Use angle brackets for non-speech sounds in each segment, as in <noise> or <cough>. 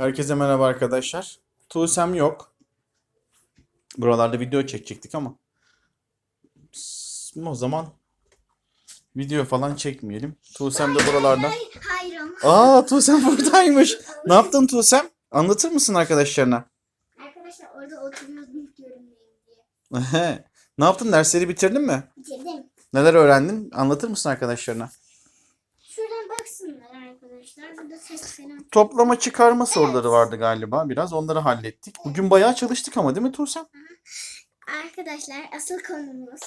Herkese merhaba arkadaşlar. Tuğsem yok. Buralarda video çekecektik ama o zaman video falan çekmeyelim. Tuğsem de buralarda. Hayır. Aa Tuğsem <laughs> buradaymış. Ne yaptın Tuğsem? Anlatır mısın arkadaşlarına? Arkadaşlar orada oturuyordum görünmeyeyim diye. Ne yaptın? Dersleri bitirdin mi? Bitirdim. Neler öğrendin? Anlatır mısın arkadaşlarına? Şuradan baksınlar arkadaşlar. Burada ses falan. Toplama çıkarma soruları vardı galiba biraz. Onları hallettik. Bugün bayağı çalıştık ama değil mi Tuğsem? Arkadaşlar asıl konumuz.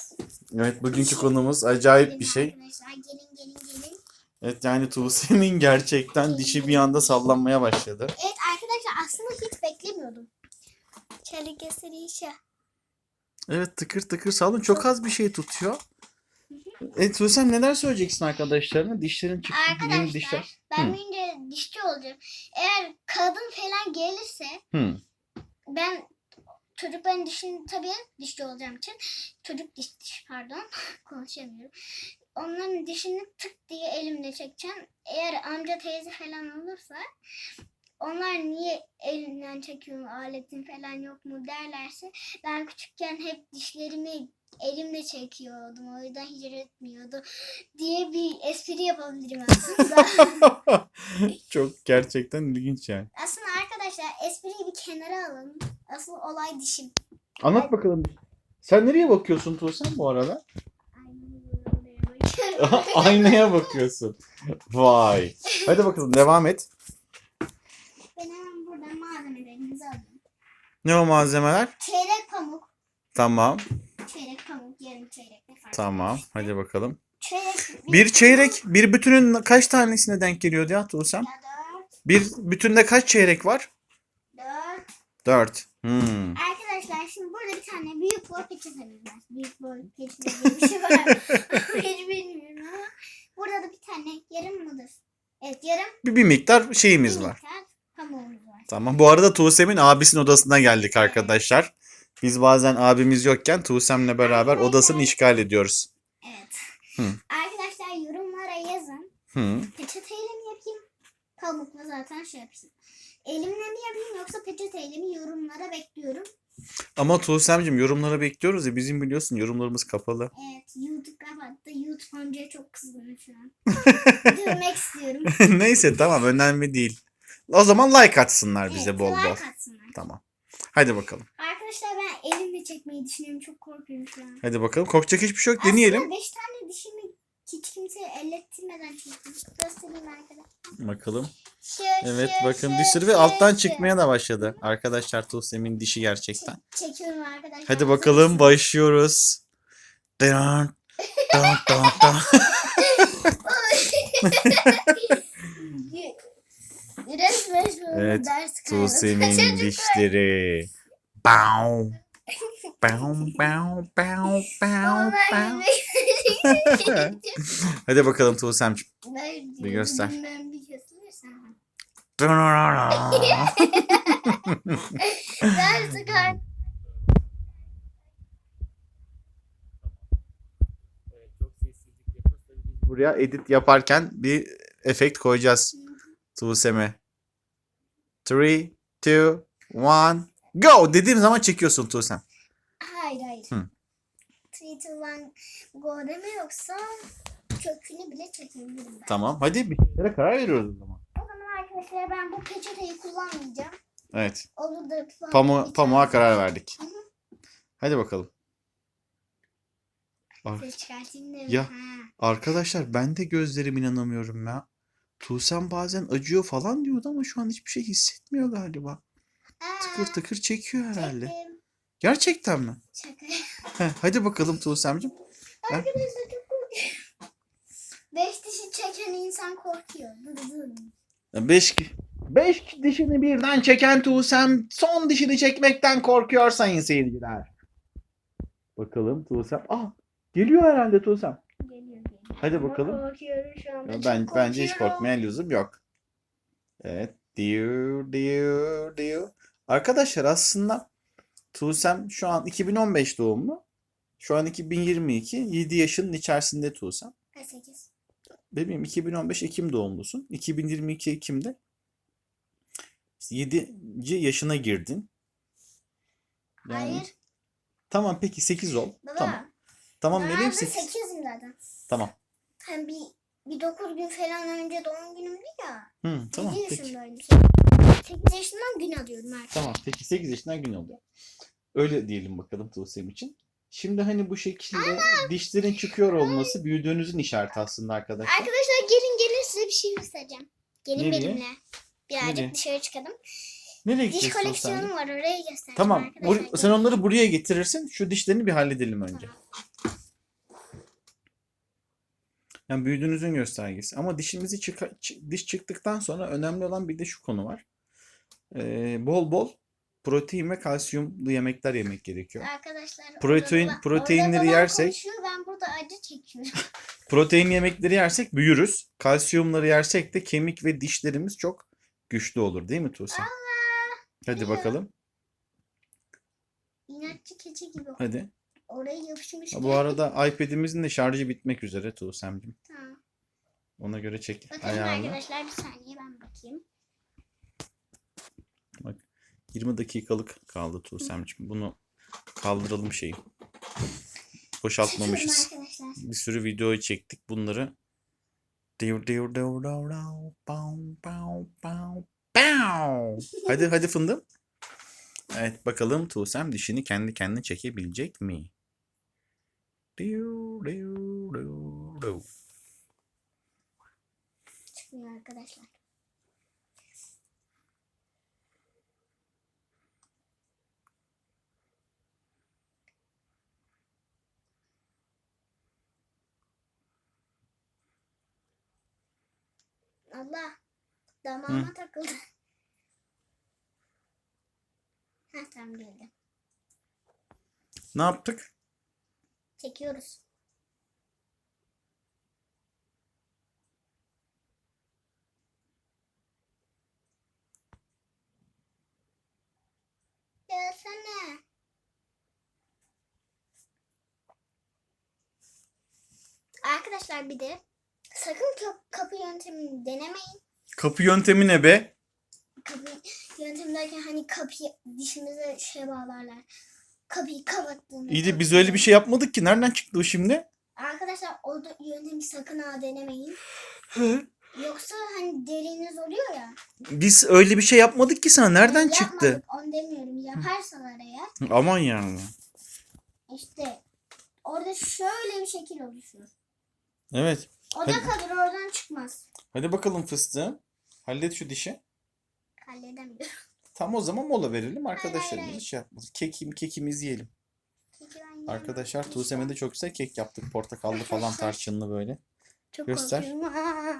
Evet bugünkü konumuz acayip bir şey. Arkadaşlar gelin gelin gelin. Evet yani Tuğsem'in gerçekten dişi bir anda sallanmaya başladı. Evet arkadaşlar aslında hiç beklemiyordum. Çelik eseri işe. Evet tıkır tıkır sallın. Çok az bir şey tutuyor. E Tuğsem neler söyleyeceksin arkadaşlarına? Dişlerin çıktı. Yeni dişler. Arkadaşlar ben Hı. büyünce dişçi olacağım. Eğer kadın falan gelirse Hı. ben çocukların dişini tabii dişçi olacağım için çocuk diş, diş pardon <laughs> konuşamıyorum. Onların dişini tık diye elimle çekeceğim. Eğer amca teyze falan olursa onlar niye elinden çekiyor aletin falan yok mu derlerse ben küçükken hep dişlerimi elimle çekiyordum o yüzden hiç etmiyordu diye bir espri yapabilirim aslında. <laughs> Çok gerçekten ilginç yani. aslında arkadaşlar espriyi bir kenara alın. Asıl olay dişim. Anlat bakalım. Sen nereye bakıyorsun Tuğsem bu arada? <laughs> Aynaya bakıyorsun. Vay. Hadi bakalım devam et. Ben hemen buradan malzemelerimizi alayım. Ne o malzemeler? Çeyrek pamuk. Tamam. Çeyrek pamuk, yarım çeyrek ne fark Tamam. eder? Hadi bakalım. Çeyrek. Bir çeyrek, bir bütünün kaç tanesine denk Tuğsem? Ya Dört. Bir bütünde kaç çeyrek var? Dört. Dört. Hmm. Arkadaşlar şimdi burada bir tane büyük boy peçetemiz var. Büyük boy peçete diye bir şey var. <laughs> <laughs> Hiç bilmiyorum ama. Burada da bir tane yarım mıdır? Evet yarım Bir, bir miktar bir şeyimiz var. miktar pamuğumuz var. Tamam. Bu arada Tuğsem'in abisinin odasına geldik arkadaşlar. Biz bazen abimiz yokken Tuğsem'le beraber odasını işgal ediyoruz. Evet. Hı. Arkadaşlar yorumlara yazın. Hı. Peçeteyle mi yapayım? Pamukla zaten şey yapsın. Elimle mi yapayım yoksa peçeteyle mi yorumlara bekliyorum. Ama Tuğsem'cim yorumlara bekliyoruz ya bizim biliyorsun yorumlarımız kapalı. Evet YouTube kapattı. YouTube amcaya çok kızgınım şu an. <laughs> Dövmek istiyorum. <laughs> Neyse tamam önemli değil. O zaman like atsınlar bize Evet, bol bol. like atsınlar. Tamam. Hadi bakalım. Ben çekmeyi düşünüyorum. Çok korkuyorum şu an. Hadi bakalım. Korkacak hiçbir şey yok. Deneyelim. Aslında 5 tane dişimi hiç kimseye ellettirmeden çektim. Göstereyim arkadaşlar. Bakalım. Şu, Evet şu, bakın şu, bir sürü ve şu, alttan şu. çıkmaya da başladı. Arkadaşlar Tuğsem'in dişi gerçekten. Çekiyorum arkadaşlar. Hadi bakalım başlıyoruz. Dın, dın, dın, dın. <laughs> Resmen Evet, ders Tuğsem'in <laughs> Çocuklar. dişleri. Bow. Bow, bow, bow, bow, bow. Hadi bakalım Tuğsem'cim. Ben Bir göster. bilmem bir dın. Ders kart. Buraya edit yaparken bir efekt koyacağız Tuğsem'e. 3, 2, 1, go! Dediğim zaman çekiyorsun Tuğsem. Hayır hayır. Hı. 3, 2, 1 go deme yoksa kökünü bile çekebilirim ben. Tamam. Hadi bir şeylere karar veriyoruz o zaman. O zaman arkadaşlar ben bu peçeteyi kullanmayacağım. Evet. Olur da Pamu pamuğa karar verdik. Hı hı. Hadi bakalım. Ar-. Ya. Ha. Arkadaşlar ben de gözlerime inanamıyorum ya. Tuğsem bazen acıyor falan diyordu ama şu an hiçbir şey hissetmiyor galiba. Tıkır tıkır çekiyor herhalde. çektim. Gerçekten mi? Şaka. Heh, hadi bakalım Tuğsem'cim. Ben- Arkadaşlar çok korkuyorum. Beş dişi çeken insan korkuyor. Beş, beş dişini birden çeken Tuğsem son dişini çekmekten korkuyor sayın seyirciler. Bakalım Tuğsem. Ah geliyor herhalde Tuğsem. Geliyor geliyor. Hadi bakalım. Korkuyorum şu anda. Ya Ben, bence hiç korkmaya lüzum yok. Evet. Diyor, diyor, diyor. Arkadaşlar aslında Tuğsem şu an 2015 doğumlu. Şu an 2022. 7 yaşının içerisinde Tuğsem. Ha, sekiz. Bebeğim 2015 Ekim doğumlusun. 2022 Ekim'de 7. yaşına girdin. Yani- Hayır. Tamam peki 8 ol. Baba. Tamam. Tamam de 8. 8'im zaten. Tamam. Hem bir, bir 9 gün falan önce doğum günümdü ya. Hı, tamam 7 peki. yaşındayım. 8 yaşından gün alıyorum artık. Tamam peki 8 yaşından gün oluyor. Öyle diyelim bakalım Tuğsem için. Şimdi hani bu şekilde dişlerin çıkıyor olması büyüdüğünüzün işareti aslında arkadaşlar. Arkadaşlar gelin gelin size bir şey göstereceğim. Gelin Nereye? benimle. Birazcık Nereye? dışarı çıkalım. Nereye Diş gideceksin koleksiyonum sen? var oraya göstereceğim Tamam. arkadaşlar. sen onları buraya getirirsin. Şu dişlerini bir halledelim önce. Yani büyüdüğünüzün göstergesi. Ama dişimizi çıka- çı- diş çıktıktan sonra önemli olan bir de şu konu var. Ee, bol bol protein ve kalsiyumlu yemekler yemek gerekiyor. Arkadaşlar Protein- orada proteinleri orada yersek- konuşuyor, ben burada acı çekiyorum. <laughs> Protein yemekleri yersek büyürüz. Kalsiyumları yersek de kemik ve dişlerimiz çok güçlü olur değil mi Tuğsem? Hadi bakalım. İnatçı keçi gibi. Hadi. Oraya yapışmış. Ha, Bu arada iPad'imizin de şarjı bitmek üzere Tuğsem'cim. Tamam. Ona göre çek Bakalım ayarla. arkadaşlar bir saniye ben bakayım. 20 dakikalık kaldı Tuğsem'cim. Bunu kaldıralım şeyi. Boşaltmamışız. Bir sürü videoyu çektik. Bunları pow, pow, pow. Hadi hadi fındım. Evet bakalım Tuğsem dişini kendi kendine çekebilecek mi? Çıkmıyor arkadaşlar. Allah damağıma takıldı. <laughs> Heh tamam geldi. Ne yaptık? Çekiyoruz. Gelsene. Arkadaşlar bir de sakın kap- kapı yöntemini denemeyin. Kapı yöntemi ne be? Kapı yöntemi derken hani kapıyı dişimize şey bağlarlar. Kapıyı kapattığında. İyi de biz öyle bir şey yapmadık ki. Nereden çıktı o şimdi? Arkadaşlar o da- yöntemi sakın ha denemeyin. Yoksa hani deriniz oluyor ya. Biz öyle bir şey yapmadık ki sana. Nereden Yani çıktı? yapmadık, Onu demiyorum. Yaparsalar eğer Aman yani. işte orada şöyle bir şekil oluşuyor. Evet. O da Hadi. kalır oradan çıkmaz. Hadi bakalım fıstığım. Hallet şu dişi. Halledemiyorum. Tam o zaman mola verelim. Arkadaşlarımız hayır. şey yapmasın. Kekim, kekimizi yiyelim. Peki ben yiyemem. Arkadaşlar. Tuğsem'e de çok güzel kek yaptık. Portakallı <laughs> falan tarçınlı böyle. Çok göster. korkuyorum. Aa.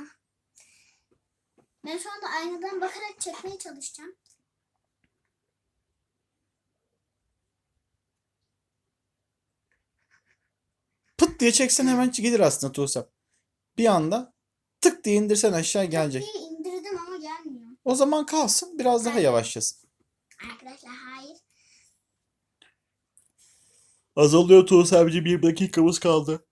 Ben şu anda aynadan bakarak çekmeye çalışacağım. Pıt diye çeksen hemen gelir aslında Tuğsem. Bir anda tık diye indirsen aşağı gelecek. Kapıyı indirdim ama gelmiyor. O zaman kalsın biraz daha yavaşlasın. Arkadaşlar hayır. Azalıyor Tuğsem'ci bir dakikamız kaldı.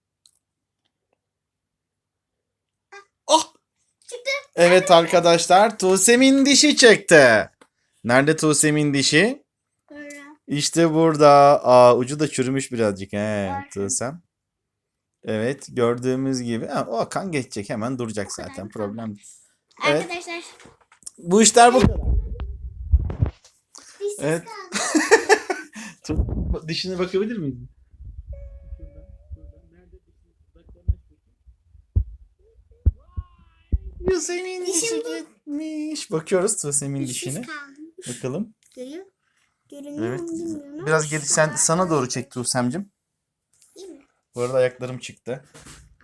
Ah! Çıktı. Evet arkadaşlar Tuğsem'in dişi çıktı. Nerede Tuğsem'in dişi? Böyle. İşte burada. Aa ucu da çürümüş birazcık he. Tuğsem. Evet gördüğümüz gibi. Ha, o kan geçecek hemen duracak zaten problem. değil. Evet. Arkadaşlar Bu işler bu kadar. dişsiz Evet. kaldı. <laughs> Dişine bakabilir miyiz? Tuğsem'in dişi Dişim bu. gitmiş. Bakıyoruz Tuğsem'in Dişsiz dişine. kaldım. Bakalım. Görüyor. Görünüyor Evet. mu bilmiyorum. Biraz gel sen sana doğru çek Tuğsem'cim. Bu arada ayaklarım çıktı.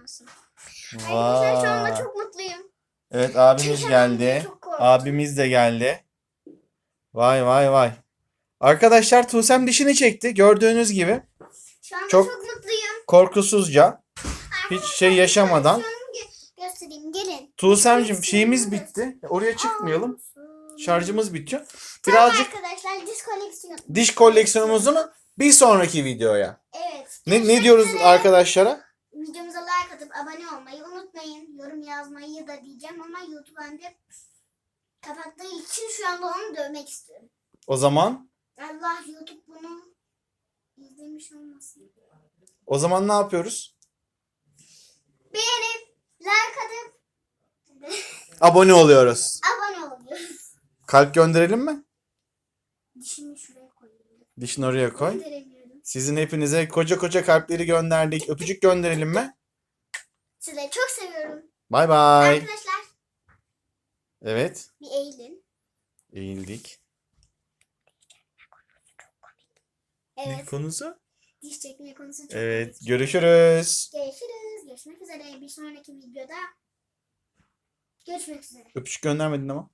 Olsun. Arkadaşlar şu Vay. anda çok mutluyum. Evet abimiz geldi. Abimiz de geldi. Vay vay vay. Arkadaşlar Tuğsem dişini çekti. Gördüğünüz gibi Şu anda çok- çok, mutluyum. korkusuzca hiç şey yaşamadan. Gö- göstereyim gelin. Tuğsem'cim şeyimiz bitti. Oraya çıkmayalım. Şarjımız bitiyor. Tamam Birazcık arkadaşlar diş koleksiyonu. diş koleksiyonumuzu bir sonraki videoya. Evet. Ne, ne diyoruz arkadaşlara? Videomuza like atıp abone olmayı unutmayın. Yorum yazmayı da diyeceğim ama YouTube bende kapattığı için şu anda onu dövmek istiyorum. O zaman Allah YouTube bunu izlemiş olmasın. o zaman ne yapıyoruz? Beğenip, like atıp <laughs> Abone oluyoruz. abone oluyoruz. Kalp gönderelim mi? Koyayım. Dişini oraya koy. Sizin hepinize koca koca kalpleri gönderdik. Öpücük gönderelim mi? Sizi çok seviyorum. Bay bay. Arkadaşlar Evet. bir eğilin. Eğildik. Ne Evet. konusu? Diş çekme konusu çok Evet. komik. Görüşürüz. Görüşürüz. Görüşmek üzere. Bir sonraki videoda görüşmek üzere. Öpücük göndermedin ama.